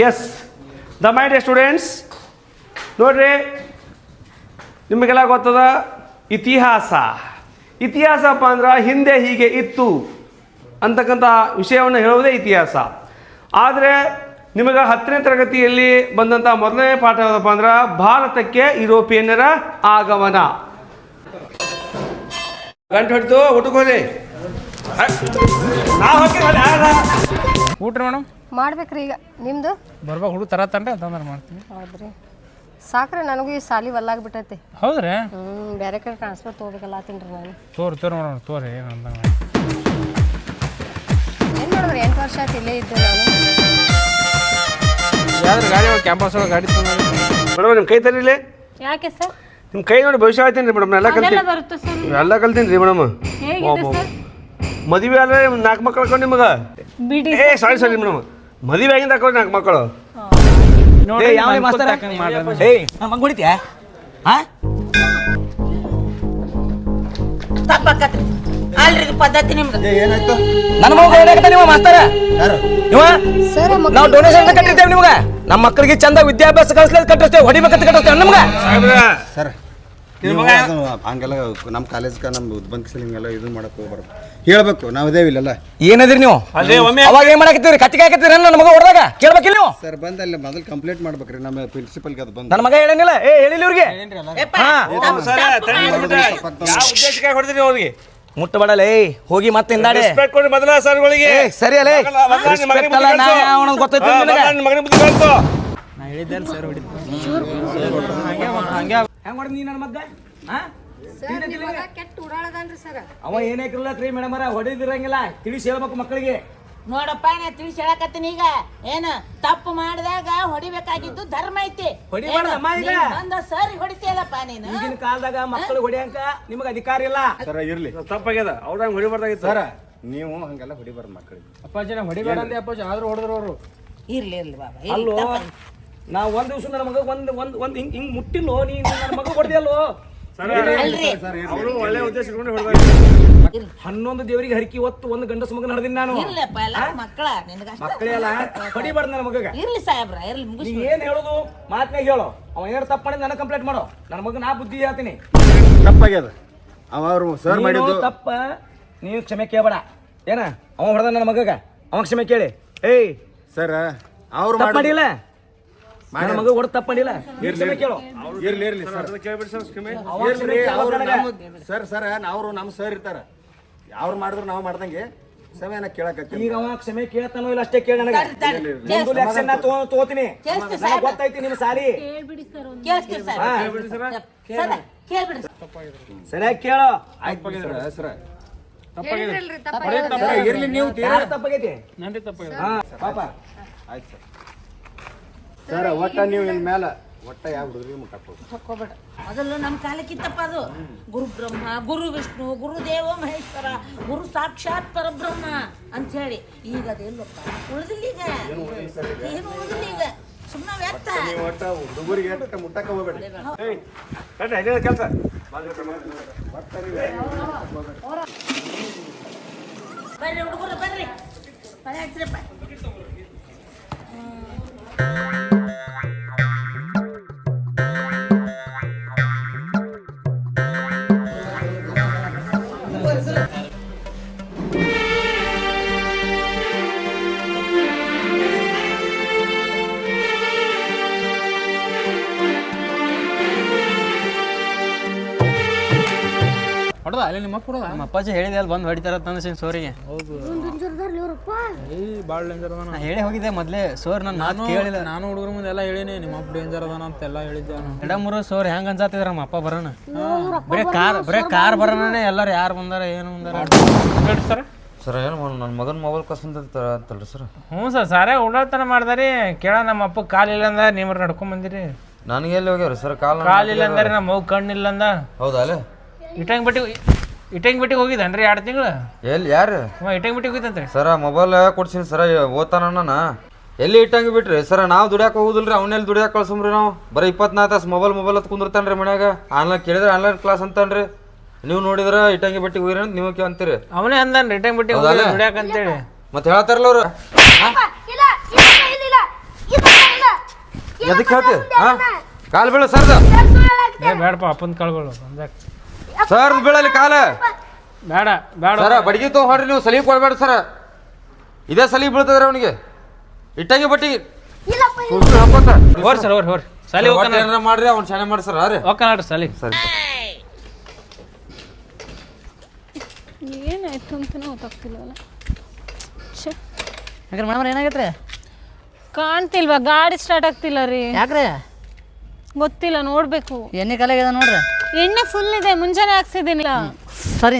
ಎಸ್ ದ ಮೈ ಸ್ಟೂಡೆಂಟ್ಸ್ ನೋಡ್ರಿ, ನಿಮಗೆಲ್ಲ ಗೊತ್ತದ? ಇತಿಹಾಸ. ಇತಿಹಾಸಪ್ಪ ಅಂದ್ರೆ ಹಿಂದೆ ಹೀಗೆ ಇತ್ತು ಅಂತಕ್ಕಂಥ ವಿಷಯವನ್ನು ಹೇಳುವುದೇ ಇತಿಹಾಸ. ಆದರೆ ನಿಮಗೆ ಹತ್ತನೇ ತರಗತಿಯಲ್ಲಿ ಬಂದಂಥ ಮೊದಲನೇ ಪಾಠ ಯಾವುದಪ್ಪ ಅಂದ್ರೆ ಭಾರತಕ್ಕೆ ಯುರೋಪಿಯನ್ನರ ಆಗಮನ. ಗಂಟು ಹೊಡ್ತು, ಊಟಕ್ಕೆ ಹೋಗಿ ಊಟ ಮೇಡಮ್ ಮಾಡ್ಬೇಕ್ರಿ ಈಗ. ನಿಮ್ದು? ಬರ್ಬೇಕು ಹುಡುಗ ತರತ್ತಂದ್ರೆ ಅಂತಂದ್ರೆ ಮಾಡ್ತೀನಿ. ಹೌದ್ರಿ. ಸಾಕ್ರಿ ನನಗೂ ಈ ಸಾಲಿ ಒಲ್ಲಾಗ್ಬಿಟ್ಟೈತಿ. ಹೌದ್ರಿ? ಹ್ಞೂ ಬೇರೆ ಕಡೆ ಟ್ರಾನ್ಸ್ಫರ್ ತೊಗೋಬೇಕಲ್ಲ ಆತೀನ್ರಿ ನಾನು. ತೋರಿ ತೋರಿ ನೋಡೋಣ ತೋರಿ ಏನು ಅಂದಂಗೆ ಏನು ಮಾಡಿದ್ರಿ? ಎಂಟು ವರ್ಷ ಆಯ್ತು ಇಲ್ಲೇ ಇದ್ದೆ ನಾನು. ಯಾವ್ದು ಗಾಡಿ ಒಳಗೆ ಕ್ಯಾಂಪಸ್ ಒಳಗೆ ಗಾಡಿ ತೊಗೊಂಡು ಮೇಡಮ್ ನಿಮ್ಮ ಕೈ ತರೀಲಿ ಯಾಕೆ ಸರ್? ನಿಮ್ಮ ಕೈ ನೋಡಿ ಭವಿಷ್ಯ ಆಯ್ತೀನಿ ರೀ ಮೇಡಮ್ ಎಲ್ಲ ಕಲ್ತೀನಿ. ಬರುತ್ತೆ ಸರ್? ಎಲ್ಲ ಕಲ್ತೀನಿ ರೀ ಮೇಡಮ್. ಹೇಗಿದೆ ಸರ್? ಮದುವೆ ಅಲ್ಲ ನಾಲ್ಕು ಮಕ್ಳು ಹಾಕೊಂಡು ನಿಮಗೆ? ಬಿಡಿ ಏ ಸಾರಿ. Sorry madam. ಮದುವೆ ಆಗಿಂದ ಹಾಕೊಂಡು ನಾಲ್ಕು ಮಕ್ಕಳು. ನೋಡಿ ಯಾವ್ದೇ ಮಾಸ್ತರ? ಏಯ್. ಮಗ ಹೊಡಿತ್ಯಾ? ಹಾ ತಪ್ಪಾಕತ್ರಿ. ಅಲ್ರಿ ಇದು ಪದ್ಧತಿ ನಿಮ್ದು. ಏನಾಯ್ತು? ನನ್ನ ಮಗ ಹೊಡ್ಯಾಕತ್ತ ನೀವು ಮಾಸ್ತರ. ಯಾರು? ಇವ? ಸರ್ ನಾವು ಡೊನೇಷನ್ ಕಟ್ಟಿರ್ತೇವೆ ನಿಮ್ಗ. ನಮ್ಮ ಮಕ್ಕಳಿಗೆ ಚಂದ ವಿದ್ಯಾಭ್ಯಾಸ ಕಲಿಸ್ಲಿಕ್ಕೆ ಕಟ್ಟಿಸ್ತೇವೆ ಹೊಡಿಬೇಕಂತ ಕಟ್ಟಿಸ್ತೇವೆ. ನಮ್ಗೆ? ಸರ್ ನೀವು ಅದು ಹಂಗೆಲ್ಲ ನಮ್ಮ ಕಾಲೇಜ್ಗೆ ನಮ್ಮ ಉದ್ಬಂಧಿಸಲಿ ಹಿಂಗೆಲ್ಲ ಇದು ಮಾಡಕ್ಕೆ ಹೋಗ್ಬಾರ್ದು. ಹೇಳ್ಬೇಕು ನಾವು ಇದೇವಿ ಇಲ್ಲೆಲ್ಲ. ಏನದ್ರಿ ನೀವು? ಅದೇ ಒಮ್ಮೆ ಅವಾಗ ಏನ್ ಮಾಡಕತ್ತೀರಿ? ಕತ್ತಿಗೆ ಹಾಕತ್ತೀರಿ ನನ್ನ ಮಗ ಹೊಡೆದಾಗ? ಕೇಳ್ಬೇಕಿಲ್ಲ ನೀವು? ಸರ್ ಬಂದಲ್ಲ ಅಲ್ಲಿ ಮೊದಲು ಕಂಪ್ಲೇಂಟ್ ಮಾಡ್ಬೇಕ್ರಿ ನಮ್ಮ ಪ್ರಿನ್ಸಿಪಲ್ಗೆ ಅದು ಬಂದು. ನನ್ನ ಮಗ ಹೇಳೇನಿಲ್ಲ. ಏ ಹೇಳಿಲ್ಲ ಇವ್ರಿಗೆ. ಯಪ್ಪ, ಹಾ. ಯಾವ ಉದ್ದೇಶಕ್ಕೆ ಹೊಡೆದ್ರಿ ಅವ್ರಿಗೆ? ಮುಟ್ಟಬೇಡಲ್ಲ ಏಯ್ ಹೋಗಿ ಮತ್ತೆ ಹಿಂದಾಡಿ. ರೆಸ್ಪೆಕ್ಟ್ ಕೊಡಿ ಮೊದಲ ಸರ್ಗಳಿಗೆ ಏ ಸರಿ ಅಲ್ಲೇ ಮಗನ- ಮಗನ- ಬುದ್ಧಿ ಕಲ್ಸು. ನಾ ಅವನಿಗೆ ಗೊತ್ತೈತಿ ಹಾ, ನಿನಗೆ. ಹೆಂಗ್ ಹೊಡೆದ್ ನೀ ನನ್ನ ಮಗ್ಗ ಹಾ ಕೆಟ್ಟ ಉಡಾಳದನ್ರಿ ಸರ್. ಅವ ಏನೇಕಿರಲ್ಲ ರೀ ಮೇಡಮ್ ಹೊಡಿದಿರಂಗಿಲ್ಲ ತಿಳಿಸಿ ಹೇಳ್ಬೇಕು ಮಕ್ಕಳಿಗೆ. ನೋಡಪ್ಪ ನಾ ತಿಳಿಸಿ ಹೇಳಕತ್ತೀನಿ ಈಗ. ಏನು ತಪ್ಪು ಮಾಡಿದಾಗ ಹೊಡಿಬೇಕಾಗಿದ್ದು ಧರ್ಮ ಐತಿ. ಹೊಡಿಬಾರ್ದು ಅಮ್ಮ ಈಗ. ನೀನ್ ಬಂದ ಸರಿ ಹೊಡಿತೀಯಲ್ಲಪ್ಪ ನೀನು? ಈಗಿನ ಕಾಲದಾಗ ಮಕ್ಕಳು ಹೊಡಿಯಂಕ ನಿಮಗೆ ಅಧಿಕಾರ ಇಲ್ಲ. ಸರ್ ಇರ್ಲಿ. ತಪ್ಪಾಗ್ಯದ. ಅವ್ರ ಹಂಗೆ ಹೊಡಿಬಾರ್ದಾಗಿತ್ತು. ಸರ ನೀವು ಹಂಗೆಲ್ಲ ಹೊಡಿಬಾರ್ದು ಮಕ್ಕಳಿಗೆ. ಅಪ್ಪಾಜಿ ನಾ ಹೊಡಿಬೇಡ ಅಂದೆ ಅಪ್ಪಾಜಿ. ಆದ್ರೂ ಹೊಡೆದ್ರು ಅವರು. ಇರ್ಲಿ ಇರ್ಲಿ ಬಾಬಾ ಅಲ್ಲೋ. ನಾ ಒಂದ್ ದಿವಸ ನನ್ನ ಮಗ ಒಂದ್ ಒಂದ್ ಒಂದ್ ಹಿಂಗ್ ಹಿಂಗ್ ಮುಟ್ಟಿಲ್ಲೋ ನೀ ನನ್ನ ಮಗ ಹೊಡೆದಲ್ಲೋ ಅವರು ಒಳ್ಳೆ ಉದ್ದೇಶ ಹನ್ನೊಂದು ದೇವರಿಗೆ ಹರಕಿ ಹೊತ್ತು ಒಂದು ಗಂಡಸ ಮಗನ ಹಡ್ದಿನ ನಾನು. ಇರ್ಲಪ್ಪ ಎಲ್ಲ ಮಕ್ಕಳ ನಿನಗಷ್ಟ. ಹೊಡಿಬಾರ್ದು ನನ್ನ ಮಗ ಇರ್ಲಿ ಸಾಹೇಬ್ರ ಇರ್ಲಿ ಮುಗಿಸ್ ನೀ ಏನ್ ಹೇಳೋದು? ಮಾತ್ನಾಗ ಹೇಳೋ. ಅವ ಏನಾರ ತಪ್ಪು ನನ್ನ ನನಗೆ ಕಂಪ್ಲೇಂಟ್ ಮಾಡೋ. ನನ್ನ ಮಗ ನಾ ಬುದ್ಧಿ ಹೇಳ್ತೀನಿ. ತಪ್ಪಾಗ್ಯದ. ಅವ ಅವರು ಸರ್ ಮಾಡಿದ್ರು ಮಾಡಿದ್ದು ತಪ್ಪ ನೀವು ಕ್ಷಮೆ ಕೇಳಬೇಡ. ಏನ? ಅವ ಹೊಡೆದ ನನ್ನ ಮಗಗ? ಅವ ಕ್ಷಮೆ ಕೇಳಿ. ಏಯ್ ಸರ್ ಅವ್ರು ತಪ್ಪು ಮಾಡಿಲ್ಲ? ಮಗ ಕ್ಷಮೆ ಕೇಳು. ಇರ್ಲಿ. ಇರ್ಲಿ ಸರ್. ಕೇಳ್ಬಿಡಿ ಸರ್ ಕ್ಷಮೆ ಅವ ಇರ್ಲಿ ಕ್ಷಮೆ ಅವ್ರು ಕೇಳ್ಬೇಕು ನನಗೆ. ನಮ್ಮ ಸರ್ ಸರ್ ಅವರು ನಮ್ಮ ಸರ್ ಇರ್ತಾರ. ಅವ್ರು ಮಾಡಿದ್ರು ನಾವು ಮಾಡ್ದಂಗೆ ಸಮಯನ ಕೇಳಕ್ಕೆ ಈಗ ಅವ ಕ್ಷಮೆ ಕೇಳ್ತಾನೋ ಇಲ್ಲ ಅಷ್ಟೇ ಕೇಳಿ ನನಗೆ. ಮುಂದೂಲ್ action ನಾ ತಗೋ- ತಗೋತೀನಿ ನನಗೆ ಗೊತ್ತೈತಿ ನಿಮ್ಮ ಸಾಲಿ. ಕೇಳಿಸ್ತೀವಿ ಸಾಹೇಬ್ರ. ಸರ. ಕೇಳ್ಬಿಡ್ರಿ ಸರಿಯಾಗಿ ಕೇಳೋ. ಸರ್ ಹೇಳಿದ್ರಲ್ರಿ ತಪ್ಪ ಸರ್ ಇರ್ಲಿ ನೀವು ಯಾರ ತಪ್ಪಾಗೈತಿ? ನಂದೇ ಪಾಪ. ಆಯ್ತು ಸರ್. ಸರ್ ಒಟ್ಟ ನೀವು ಇನ್ ಮೇಲೆ ಒಟ್ಟ ಯಾವ ಹುಡುಗರಿಗೆ ಮುಟ್ಟಕ್ಕೆ ಹಾಕೋಬೇಡ ಮೊದಲು ನಮ್ಮ ಕಾಲಕ್ಕಿತ್ತಪ್ಪ ಅದು. ಗುರು ಬ್ರಹ್ಮ ಗುರು ವಿಷ್ಣು ಗುರು ದೇವ ಮಹೇಶ್ವರ ಗುರು ಸಾಕ್ಷಾತ್ ಪರಬ್ರಹ್ಮ ಅಂತ ಹೇಳಿ. ಈಗ ಅದೇನು ಉಳಿದಿಲ್ಲ ಈಗ? ಏನು ಉಳಿದಿಲ್ಲ ಈಗ ಸುಮ್ಮನೆ ವ್ಯರ್ಥ ನೀವು ಒಟ್ಟ ಹುಡುಗರಿಗೆ ಒಟ್ಟ ಮುಟ್ಟಕ್ಕೆ ಹೋಗ್ಬೇಡಿ. ಏಯ್ ಕಟ್ಟ ಇದೇ ಕೆಲಸ. ಬರ್ರಿ ಹುಡುಗರು ಬರ್ರಿ. ಮನೆ ಹಚ್ಚಿರಪ್ಪ ಅಲ್ಲಿ ನಿಮ್ಮ ಅಪ್ಪ ನಮ್ಮ ಅಪ್ಪಾಜಿ ಹೇಳಿದೆ ಅಲ್ಲಿ ಬಂದು ಹೊಡಿತಾರ ತಂದ ಸೋರಿಗೆ. ಹೌದು. ಏ ಭಾಳ ಡೇಂಜರ್ ಅದಾನ. ನಾ ಹೇಳಿ ಹೋಗಿದ್ದೆ ಮೊದಲೇ. ಸೋರ್ ನನ್ನ ಮಾತು ನಾನು ಕೇಳಿಲ್ಲ. ನಾನು ಹುಡುಗರ ಮುಂದೆ ಎಲ್ಲ ಹೇಳಿನಿ ನಿಮ್ಮ ಅಪ್ಪ ಡೇಂಜರ್ ಅದಾನ ಅಂತ ಎಲ್ಲ ಹೇಳಿದ್ದೆ ನಾನು. ಎಡಮೂರು ಸೋರ್ ಹೆಂಗ್ ಅನ್ಸಾತಿದ್ರ ನಮ್ಮ ಅಪ್ಪ ಬರೋಣ. ಬರೀ ಕಾರ್ ಬರೇ ಕಾರ್ ಬರೋಣ ಎಲ್ಲಾರು ಯಾರು ಬಂದಾರ ಏನು ಬಂದಾರ ಸರ್. ಸರ್ ಏನು ನನ್ನ ಮಗನ ಮೊಬೈಲ್ ಕಸ್ಕೊಂತ ಅಂತಲ್ರಿ ಸರ್. ಹ್ಞೂ ಸರ್ ಸಾರೇ ಉಡಾಳ್ತನ ಮಾಡ್ದಾರಿ. ಕೇಳ ನಮ್ಮ ಅಪ್ಪ ಕಾಲಿಲ್ಲ ಅಂದ ನೀವ್ರ ನಡ್ಕೊಂಡ್ ಬಂದಿರಿ. ನನಗೆ ಎಲ್ಲಿ ಹೋಗ್ಯಾರ ಸರ್? ಕಾಲ್ ಇಲ್ಲ ಅಂದ್ರೆ ನಮ್ಮ ಮಗು ಕಣ್ಣಿಲ್ಲ ಅಂದ. ಹೌದಾ ಅಲ್ಲೇ? ಇಟ್ಟಂಗ್ ಬಿಟ್ಟಿ ಇಟಂಗ್ ಬಿಟ್ಟಿಗೆ ಹೋಗಿದ್ದಾನ್ರಿ ಎರಡು ತಿಂಗಳು? ಎಲ್ಲಿ ಯಾರು? ಹ್ಞೂ ಇಟಂಗ್ ಬಿಟ್ಟಿಗೆ ಹೋಗಿದ್ದಂತ್ರಿ ಸರ ಮೊಬೈಲ್ ಕೊಡ್ಸಿನಿ ಸರ ಓದ್ತಾನ ಎಲ್ಲಿ ಇಟ್ಟಂಗೆ ಬಿಟ್ರಿ? ಸರ ನಾವು ದುಡಿಯಾಕ ಹೋಗುದಿಲ್ರಿ ಅವನಲ್ಲಿ ದುಡಿಯಾಕ ಕಳ್ಸಮ್ರಿ ನಾವು? ಬರೀ ಇಪ್ಪತ್ನಾಲ್ಕು ತಾಸು ಮೊಬೈಲ್ ಮೊಬೈಲ್ ಹತ್ತು ಕುಂದಿರ್ತಾನ್ರಿ ಮನ್ಯಾಗ. ಆನ್ಲೈನ್ ಕೇಳಿದ್ರೆ ಆನ್ಲೈನ್ ಕ್ಲಾಸ್ ಅಂತಾನ್ರಿ. ನೀವು ನೋಡಿದ್ರ ಇಟ್ಟಂಗಿ ಬಿಟ್ಟಿಗೆ ಹೋಗಿರಿ ಅಂತ ನೀವು ಅಂತೀರಿ. ಅವನೇ ಅಂದಾನ ಇಟಂಗ್ ಬಿಟ್ಟಿಗೆ ಹೌದಲ್ಲ? ಹೋಗಿ ದುಡ್ಯಾಕ ಅಂತೇಳಿ. ಮತ್ತೆ ಹೇಳ್ತಾರಲ್ಲ ಅವ್ರು? ಇಲ್ಲ ಇಲ್ಲ ಇಲ್ಲ ಇಲ್ಲ. ಇಲ್ಲ ಇಲ್ಲ. ಎದಕ್ಕೆ ಹೇಳ್ತಿ? ಹಾ? ಕಾಲ್ ಬೀಳ ಸರ್ದ. ಏ ಬೇಡಪ್ಪ ಅಪ್ಪನ ಕಾಳುಗಳು ಅಂದಾಕ ಸರ್ ಬೀಳಲಿ ಕಾಲ. ಬೇಡ ಬೇಡ. ಸರ ಬಡಗಿ ತೊಗೊಂಡು ಹೊಡ್ರಿ ನೀವು ಸಲಿಗೆ ಕೊಡಬೇಡ ಸರ. ಇದೇ ಸಲಿಗೆ ಬೀಳ್ತದ್ರ ಅವನಿಗೆ. ಇಟ್ಟಂಗಿ ಬಟ್ಟಿ. ಹಾಕೋತ. ಹೋರಿ ಸರ್ ಹೋರ್ ಹೋರಿ. ಸಾಲಿ ಒಟ್ಟು ಏನಾರ ಮಾಡ್ರಿ ಅವ್ನು ಶಾನೆ ಮಾಡಿ ಸರ್ ರೀ ಓಕೆ ನೋಡ್ರಿ ಸಲಿ. ಸರಿ. ಏನಾಯ್ತು ಛೆ. ಯಾಕ್ರಿ ಮೇಡಮ್ ಏನಾಗೈತ್ರಿ? ಕಾಣ್ತಿಲ್ವಾ ಗಾಡಿ ಸ್ಟಾರ್ಟ್ ಆಗ್ತಿಲ್ಲ ರೀ. ಯಾಕ್ರಿ? ಗೊತ್ತಿಲ್ಲ ನೋಡ್ಬೇಕು. ಎಣ್ಣೆ ಕಲೆಗಿದೆ ನೋಡ್ರಿ. ಎಣ್ಣೆ ಫುಲ್ ಇದೆ ಮುಂಜಾನೆ ಹಾಕ್ಸಿದ್ದೀನಿ ಸರಿ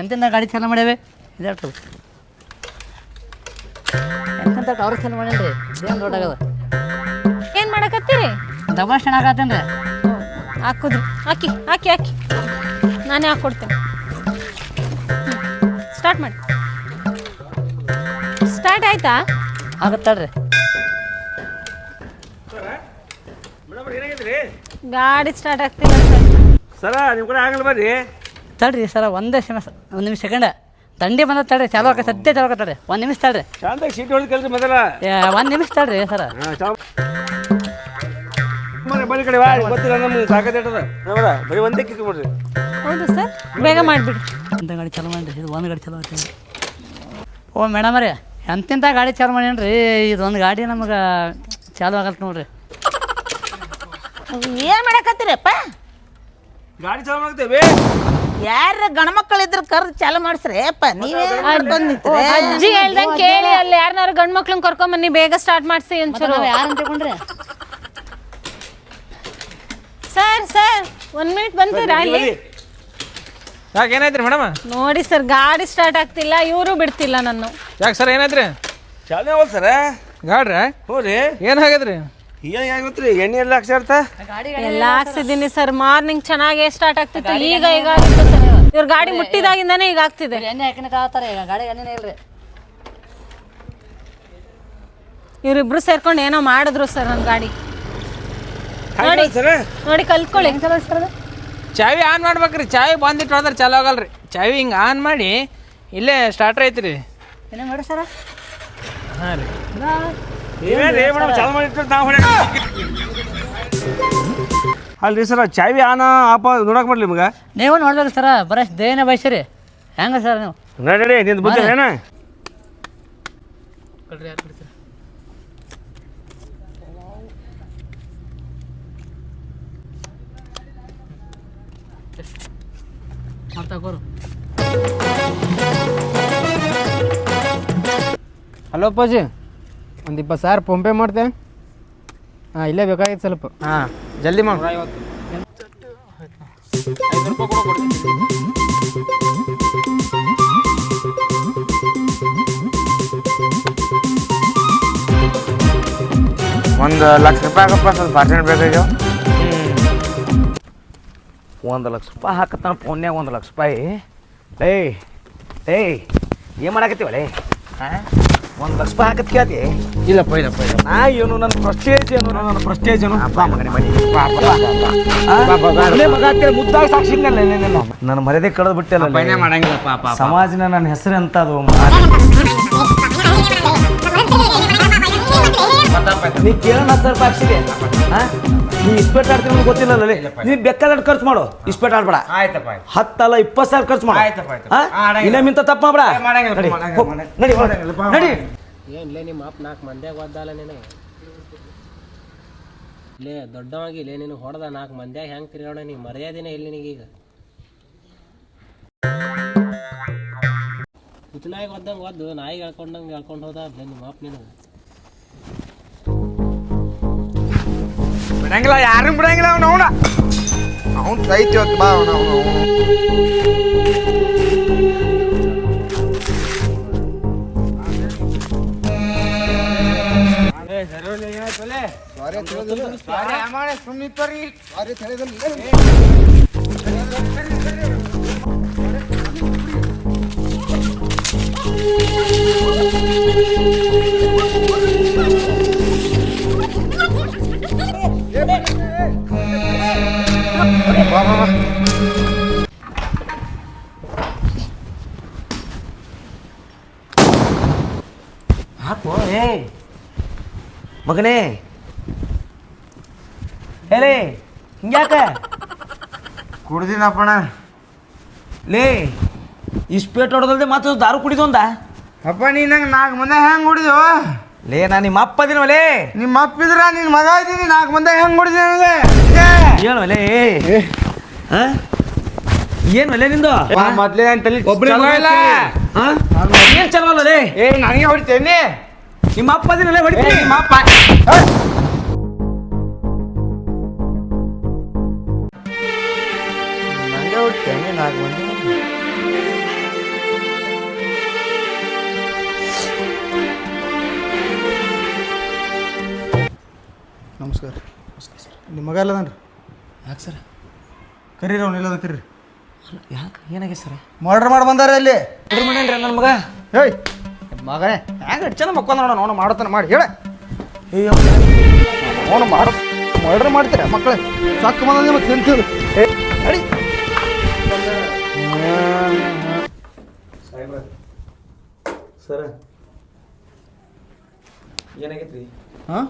ಎಂತೆಂಥ ಗಾಡಿ ಚಾಲ ಮಾಡ್ಯಾವೆ? ಇದಾಟು ಎಂತೆಂಥ ಟವರ್ ಚಾಲು ಮಾಡೇನ್ರಿ ಏನು ದೊಡ್ಡ ಆಗದ? ಏನ್ ಮಾಡಕತ್ತೀರಿ? ದಬಾಷಣ ಆಗತ್ತೇನ್ರಿ? ಹಾಕುದ್ರಿ ಹಾಕಿ ಹಾಕಿ ಹಾಕಿ. ನಾನೇ ಹಾಕ್ಕೊಡ್ತೇನೆ ಸ್ಟಾರ್ಟ್ ಮಾಡಿ. ಸ್ಟಾರ್ಟ್ ಆಯ್ತಾ? ಆಗತ್ತಾಳ್ರಿ ಗಾಡಿ ಸ್ಟಾರ್ಟ್ ಆಗ್ತಿಲ್ಲ ಸರ್ ಸರ ನಿಮ್ಮ ಕಡೆ ಆಗಲ್ಲ ಬರ್ರಿ. ತಡ್ರಿ ಸರ ಒಂದೇ ಸೆಕೆಂಡ್ ಒಂದು ನಿಮಿಷ ಸೆಕೆಂಡ ದಂಡಿ ಬಂದ ತಡ್ರಿ ಚಾಲು ಹಾಕ ಸದ್ಯ ಚಾಲು ತಡ್ರಿ. ಒಂದು ನಿಮಿಷ ತಡ್ರಿ. ಶಾಂತಾಗಿ ಸೀಟ್ ಹೊಡೆದು ಕಲ್ರಿ ಮೊದಲ. ಒಂದು ನಿಮಿಷ ತಡ್ರಿ ಸರ. ಬರೀ ಕಡೆ ಬಾ ಗೊತ್ತಿಲ್ಲ ನಮ್ಗೆ ಸಾಕತ್ತಿಟ್ಟದ ಹೌದ ಬರೀ ಒಂದೇ ಕಿತ್ತು ಬಿಡ್ರಿ. ಹೌದು ಸರ್ ಬೇಗ ಮಾಡಿಬಿಡಿ ಇಂಥ ಗಾಡಿ ಚಾಲು ಮಾಡಿರಿ ಇದು ಒಂದು ಗಾಡಿ ಚಾಲು ಆಗ್ತದೆ ಓ ಮೇಡಮ್ ರೀ ಎಂತಿಂಥ ಗಾಡಿ ಚಾಲು ಮಾಡೇನ್ರಿ? ಇದೊಂದು ಗಾಡಿ ನಮಗೆ ಚಾಲು ಆಗಲ್ತು ನೋಡ್ರಿ. ಏನ್ ಮಾಡಕತ್ತೀರಪ್ಪ? ಗಾಡಿ ಚಾಲು ಮಾಡ್ತೇವೆ ಯಾರ ಗಣಮಕ್ಕಳಿದ್ರು ಇದ್ರ ಕರ್ ಚಾಲು ಮಾಡಿಸ್ರಿ. ಅಪ್ಪ ನೀವೇ ನಿಂತ್ರೆ? ಅಜ್ಜಿ ಹೇಳ್ದಂಗ್ ಕೇಳಿ ಅಲ್ಲಿ ಯಾರನ್ನಾರು ಗಂಡ್ ಮಕ್ಳನ್ನ ಕರ್ಕೊಂಡ್ ಬನ್ನಿ ಬೇಗ ಸ್ಟಾರ್ಟ್ ಮಾಡ್ಸಿ ಒಂಚೂರು ಯಾರು ತಗೊಂಡ್ರೆ? ಸರ್ ಸರ್ ಒಂದ್ ಮಿನಿಟ್ ಬಂತೀರಾ ಇಲ್ಲಿ ಯಾಕೆ ಏನಾಯ್ತ್ರಿ ಮೇಡಮ್? ನೋಡಿ ಸರ್ ಗಾಡಿ ಸ್ಟಾರ್ಟ್ ಆಗ್ತಿಲ್ಲ ಇವರು ಬಿಡ್ತಿಲ್ಲ ನಾನು ಯಾಕೆ ಸರ್ ಏನಾಯ್ತ್ರಿ? ಚಾಲನೆ ಹೋಲ್ ಸರ. ಗಾಡ್ರಿ? ಹ್ಞೂ ರೀ ಏನಾಗೈತ್ರಿ ಎಣ್ಣೆ ಎಲ್ಲ ಹಾಕ್ಸಾಡ್ತಾ ಎಲ್ಲ ಹಾಕ್ಸಿದ್ದೀನಿ ಸರ್. ಮಾರ್ನಿಂಗ್ ಚೆನ್ನಾಗಿ ಸ್ಟಾರ್ಟ್ ಆಗ್ತಿತ್ತು? ಈಗ ಈಗ ಆಗುತ್ತೆ ಸರ್? ಇವ್ರ ಗಾಡಿ ಮುಟ್ಟಿದಾಗಿಂದಾನೇ ಈಗ ಆಗ್ತಿದೆ. ಎಣ್ಣೆ ಹಾಕಿನ ಕಾತಾರೆ ಈಗ ಗಾಡಿ ಎಣ್ಣೆನೇ ಇಲ್ರಿ. ಇವ್ರಿಬ್ರು ಸೇರ್ಕೊಂಡು ಏನೋ ಮಾಡಿದ್ರು ಸರ್ ನನ್ನ ಗಾಡಿ. ನೋಡಿ ಸರ ನೋಡಿ ಕಲ್ತ್ಕೊಳ್ಳಿ. ಚಾವಿ ಆನ್ ಮಾಡ್ಬೇಕ್ರಿ. ಚಾವಿ ಬಂದಿಟ್ಟು ಹೋದ್ರೆ ಚಾಲು ಆಗಲ್ರಿ. ಚಾವಿ ಹಿಂಗ ಆನ್ ಮಾಡಿ ಇಲ್ಲೇ ಸ್ಟಾರ್ಟ್ ಐತ್ರಿ. ಏನೇ ನೋಡಿ ಸರ? ಹಾಂ ರೀ. ನೀವೇನು ರೀ ಮೇಡಮ್ ಚಾಲು ಮಾಡಿಟ್ಟು ನಾವು ಹೊಡೆ ಅಲ್ರಿ ಸರ ಚಾವಿ ಆನ ಆಪ ನೋಡಕ್ ಬರ್ಲಿ ನಿಮ್ಗೆ? ನೀವು ನೋಡ್ಬೇಕು ಸರ ಬರೀ ದೇನ ಬಯಸಿರಿ. ಹೆಂಗ ಸರ್ ನೀವು? ನೋಡಿ ನಿಂದು ಬುದ್ಧಿ ಏನ? ಹಲೋ ಅಪ್ಪಾಜಿ. ಒಂದು ಇಪ್ಪತ್ತು ಸಾವಿರ ಫೋನ್ಪೇ ಮಾಡ್ತೆ. ಹಾಂ ಇಲ್ಲೇ ಬೇಕಾಗಿತ್ತು ಸ್ವಲ್ಪ. ಹಾಂ ಜಲ್ದಿ ಮಾಡಿ. ಒಂದು ಲಕ್ಷ ರೂಪಾಯಿ ಆಗಪ್ಪ ಸ್ವಲ್ಪ ಅರ್ಜೆಂಟ್ ಬೇಕಾಗ್ಯಾವ. ಒಂದು ಲಕ್ಷ ರೂಪಾಯಿ ಹಾಕತ್ತಾನ ಫೋನ್ಯಾಗ ಒಂದು ಲಕ್ಷ ರೂಪಾಯಿ. ಏಯ್ ಏಯ್ ಏನು ಮಾಡಾಕತ್ತೀವಲ್ಲ ಹಾಂ? ಒಂದು ಲಕ್ಷ ರೂಪಾಯಿ ಹಾಕತ್ ಕೇಳ್ತಿ? ಇಲ್ಲಪ್ಪ ಇಲ್ಲಪ್ಪ ಇಲ್ಲ ನಾ ಏನು ನನ್ನ ಪ್ರೆಸ್ಟೇಜ್ ಏನು? ನನ್ನ ಪ್ರೆಸ್ಟೇಜ್ ಏನು? ಬಾ ಮಗನೇ ಮನೆ. ಮುದ್ದಾಗಿ ನೀನು. ನನ್ನ ಮರ್ಯಾದೆ ಕಳೆದು ಬಿಟ್ಟಲ್ಲ ಮಾಡಂಗಿಲ್ಲಪ್ಪ ಸಮಾಜನ ನನ್ನ ಹೆಸರು ಅಂತ ಅದು. ನೀ ಕೇಳೋಣ ಹತ್ತು ರೂಪಾಯಿ ಹಾಕ್ಸಿದೆ ಹಾಂ? ನೀ ಇಸ್ಪೇಟ್ ಆಡ್ತೀನಿ ಅನ್ನೋದು ಗೊತ್ತಿಲ್ಲಲ್ಲ ನೀ ಬೇಕಾದಷ್ಟು ಖರ್ಚು ಮಾಡು. ಇಸ್ಪೇಟ್ ಆಡ್ಬೇಡ. ಆಯ್ತಪ್ಪ ಹತ್ತಲ್ಲ ಇಪ್ಪತ್ತು ಸಾವಿರ ಖರ್ಚು ಮಾಡು. ಆಯ್ತಪ್ಪ, ತಪ್ಪ ಹಾಂ? ಆ, ಆಡಂಗಿಲ್ಲ. ಇನ್ನೊಮ್ಮೆ ತಪ್ಪು ಮಾಡ್ಬೇಡ. ಮಾಡಂಗಿಲ್ಲ, ನಡಿ, ಮಾಡಂಗಿಲ್ಲ, ನಡಿ ಒಳಗೆ. ನಡಿ. ಏನ್ಲೇ ನಿಮ್ಮ ಅಪ್ಪ ನಾಲ್ಕು ಮಂದ್ಯಾಗ ಒದ್ದಲ್ಲ ನಿನಗೆ ಲೇ ದೊಡ್ಡವಾಗಿ ಲೇ ನೀನು ಹೊಡೆದ ನಾಲ್ಕು ಮಂದ್ಯಾಗ ಹೆಂಗೆ ತಿರ್ಗಾಡ ನೀ ಮರ್ಯಾದಿನೇ ಇಲ್ಲ ನಿನಗೀಗ. ಹುಚ್ಚನಾಗಿ ಒದ್ದಂಗೆ ಒದ್ದು ನಾಯಿ ಹೇಳ್ಕೊಂಡಂಗೆ ಹೇಳ್ಕೊಂಡು ಹೋದ ನಿಮ್ಮ ಅಪ್ಪ ನೀನು ಬಿಡಂಗಿಲ್ಲ ಯಾರು ಬಿಡಂಗಿಲ್ಲ ಅವ್ನು ಅವನ. ಅವ್ನು ಸೈತಿ ಹೊತ್ತು ಬಾ ಅವನು ಅವನು ಹಾಕು ಏ. ಮಗನೇ. ಹೇಳೇ ಹಿಂಗ್ಯಾಕ? ಕುಡ್ದಿನಪ್ಪಣ. ಲೇ ಸ್ಪೇಟ್ ಹೊಡೆದಲ್ದೆ ಮತ್ತೆ ದಾರು ಕುಡಿದೊಂದ ಅಪ್ಪ ನೀ ನಂಗೆ ನಾಲ್ಕು ಮಂದಿ ಹೆಂಗೆ ಹೊಡಿದೆವ ಲೇ ನಾ ನಿಮ್ಮ ಅಪ್ಪ ಅದಿನವಲೇ ನಿಮ್ಮ ಅಪ್ಪಿದ್ರ ನಿನ್ನ ಮಗ ಇದ್ದೀನಿ ನಾಲ್ಕು ಮಂದಿ ಹೆಂಗೆ ಹೊಡಿದೀನಿ ನನಗೆ? ಏನು ಲೇ. ಹಾ ಏನು ಒಲೆ ನಿಂದು? ಮೊದ್ಲೇ ಇಲ್ಲ. ಹಾ ಏನ್ ಚಲೋ ಅಲ್ಲ ಲೇ? ಏ ನನಗೆ ಹೊಡಿತೇನೆ ನಿಮ್ಮ ಅಪ್ಪ ಅದಿನ ಹೊಡಿತೀನಿ ನಿಮ್ಮ ಅಪ್ಪ. ನನಗೆ ಹೊಡಿತೇನೆ ನಾಲ್ಕು ಮಂದಿ? ನಮಸ್ಕಾರ. ನಿಮ್ಮ ಮಗ ಅಲ್ಲದನ್ರಿ ಯಾಕೆ ಸರ್? ಕರೀರಿ ಅವ್ನು ಇಲ್ಲದ ಕರೀರಿ. ಯಾಕೆ? ಏನಾಗಿದೆ ಸರ್? ಮರ್ಡರ್ ಮಾಡಿ ಬಂದಾರೆ ಇಲ್ಲಿ ಮರ್ಡರ್ ಮಾಡ್ಯಾನ್ರಿ ನನ್ನ ಮಗ? ಏಯ್ ಮಗನೇ ಹ್ಯಾಂಗ ಚಂದ ಮಕ್ಕೊಂದ ನೋಡೋಣ ಅವನು ಮಾಡ್ತಾನೆ ಮಾಡಿ ಹೇಳ. ಅವನು ಮಾಡ ಮರ್ಡರ್ ಮಾಡ್ತೀರ ಮಕ್ಕಳೇ ಸಾಕು ಬಂದ ನಿಮಗೆ ತಿಂತೀವಿ ಹೇಳಿ ಸರ ಸರ್ ಏನಾಗೈತ್ರಿ? ಹಾಂ?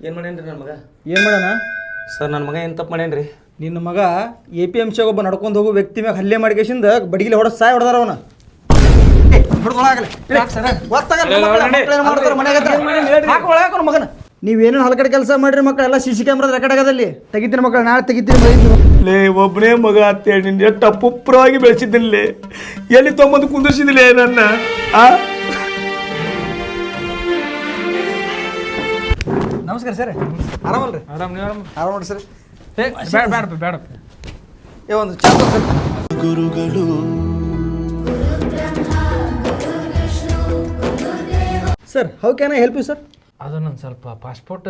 ಏನು ಮಾಡೇನ್ರಿ ನನ್ನ ಮಗ? ಏನು ಮಾಡೋಣ? ಸರ್ ನನ್ನ ಮಗ ಏನು ತಪ್ಪು ಮಾಡೇನ್ರಿ? ನಿನ್ನ ಮಗ ಎ ಪಿ ಎಂ ಸಿಯಾಗ ಒಬ್ಬ ನಡ್ಕೊಂಡು ಹೋಗೋ ವ್ಯಕ್ತಿ ಮ್ಯಾಗ ಹಲ್ಲೆ ಮಾಡ್ಕೇಶಿಂದ ಬಡಿಗಿಲಿ ಹೊಡೆದು ಸಾಯ್ ಹೊಡೆದಾರ ಅವನ. ಮಗನ. ನೀವೇನೇನು ಹಲಕಡೆ ಕೆಲಸ ಮಾಡ್ರಿ ಮಕ್ಕಳೆಲ್ಲ ಸಿ ಸಿ ಕ್ಯಾಮ್ರಾದ ರೆಕಾರ್ಡ್ ಆಗದಲ್ಲಿ. ತೆಗಿತೀನಿ ಮಕ್ಕಳು ನಾಳೆ ತೆಗಿತೀನಿ ಲೇ ಒಬ್ಬನೇ ಮಗ ಅಂತೇಳಿ ನಿನ್ನ ಎಷ್ಟು ಅಪುಪ್ರವಾಗಿ ಬೆಳೆಸಿದ್ದಿಲ್ಲ. ಎಲ್ಲಿ ತೊಂಬಂದು ಕುಂದಿಸಿದಿಲ್ಲ ನನ್ನ ಆ? ನಮಸ್ಕಾರ ಸರ್. ಆರಾಮಲ್ರಿ? ಆರಾಮ್ ನೀವು ಆರಾಮ್? ಆರಾಮ ನೋಡಿ ಸರ್. ಬೇಡ ಬೇಡಪ್ಪ ಬೇಡಪ್ಪ ಏ ಒಂದು ಚಾಪ sir. Sir how can I help you sir ಅದು ನಾನು ಸ್ವಲ್ಪ ಪಾಸ್ಪೋರ್ಟ್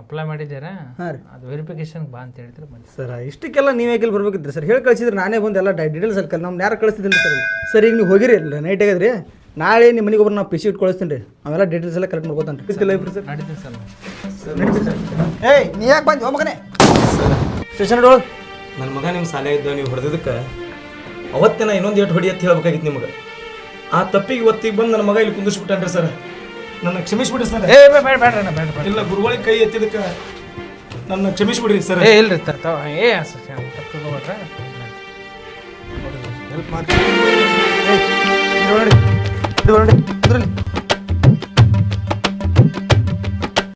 ಅಪ್ಲೈ ಮಾಡಿದ್ದೀರಾ? ಹಾಂ ರೀ. ಅದು ವೆರಿಫಿಕೇಶನ್ ಬಾ ಅಂತ ಹೇಳಿದ್ರೆ ಬಂದು ಸರ್ ಇಷ್ಟಕ್ಕೆಲ್ಲ ನೀವೇ ಇಲ್ಲಿ ಬರ್ಬೇಕಿದ್ರಿ ಸರ್? ಹೇಳಿ ಕಳಿಸಿದ್ರೆ ನಾನೇ ಬಂದು ಎಲ್ಲ ಡೀಟೇಲ್ಸ್ ಅಲ್ಲಿ ಕಲ್ ನಮ್ಗೆ ಯಾರು ಕಳಿಸ್ತಿದ್ದೀನಿ ಸರ್ ಸರ್ ಈಗ ನೀವು ಹೋಗಿರಿ ಇಲ್ಲ ನೈಟ್ ಆಗಿದ್ರಿ ನಾಳೆ ನಿಮ್ಮ ಮನೆಗೆ ಒಬ್ಬರು ನಾವು ಪಿಸಿ ಇಟ್ಟು ಕಳಿಸ್ತೀನಿ ರೀ. ಅವೆಲ್ಲ ಡೀಟೇಲ್ಸ್ ಎಲ್ಲ ಕಲೆಕ್ಟ್ ಮಾಡ್ಕೋತಾನೆ ಸರ್ ಸರ್ ಏಯ್ ನೀ ಯಾಕೆ ಬಂದು? ಮಗನೇ. ಸ್ಟೇಷನ್ ಇಡೋಳು ನನ್ನ ಮಗ ನಿಮ್ಮ ಸಾಲೆ ಇದ್ದ ನೀವು ಹೊಡೆದಕ್ಕೆ ಅವತ್ತಿನ ಇನ್ನೊಂದು ಏಟು ಹೊಡಿ ಅಂತ ಹೇಳ್ಬೇಕಾಗಿತ್ತು ನಿಮಗೆ. ಆ ತಪ್ಪಿಗೆ ಒತ್ತಿಗೆ ಬಂದು ನನ್ನ ಮಗ ಇಲ್ಲಿ ಕುಂದಿಸ್ಬಿಟ್ಟನ್ರಿ ಸರ್ ನನ್ನ ಕ್ಷಮಿಸ್ಬಿಡಿ ಸರ್ ಏ ಬೇಡ ಬೇಡ ಬೇಡ ಬೇಡ ಬೇಡ. ಇಲ್ಲ ಗುರುಗಳಿಗೆ ಕೈ ಎತ್ತಿದಕ್ಕೆ ನನ್ನ ಕ್ಷಮಿಸ್ಬಿಡ್ರಿ ಸರ್ ಏ ಇಲ್ರಿ ಸರ್ ತಾವ ಏ ತಪ್ಪು ತಗೋಬೇಡ್ರ ಹೆಲ್ಪ್ ಮಾಡಿ ನೋಡಿ ಇದು ನೋಡಿ ಇದ್ರಲ್ಲಿ